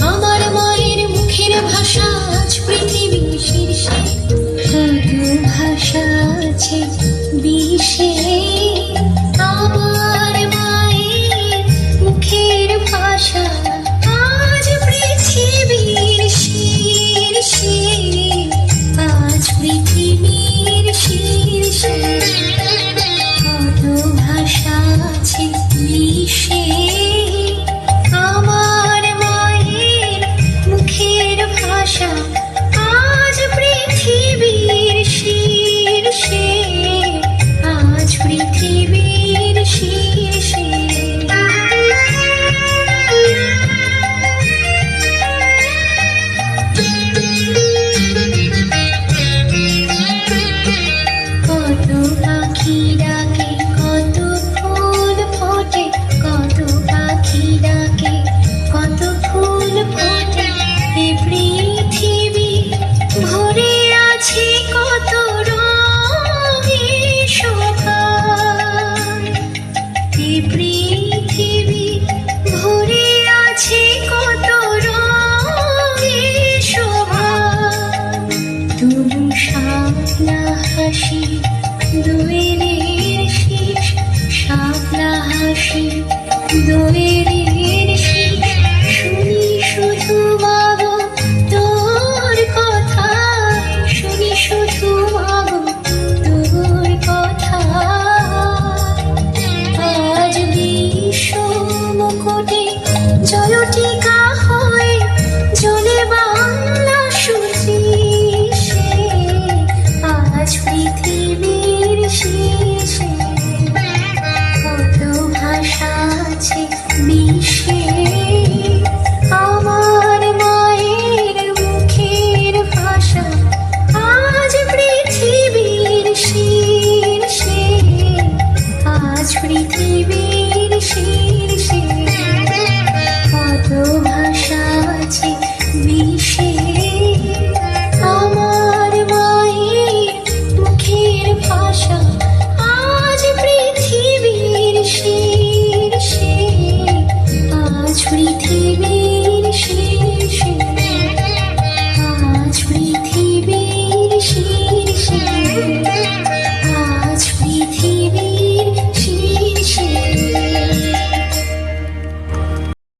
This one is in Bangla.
আমার মায়ের মুখের ভাষা আজ পৃথিবীর শীর্ষে। ভাষা আছে বিশ্বে আমার হাসি দোয়েলের শীষ শাপলা হাসি দোয়েলের pretty TV.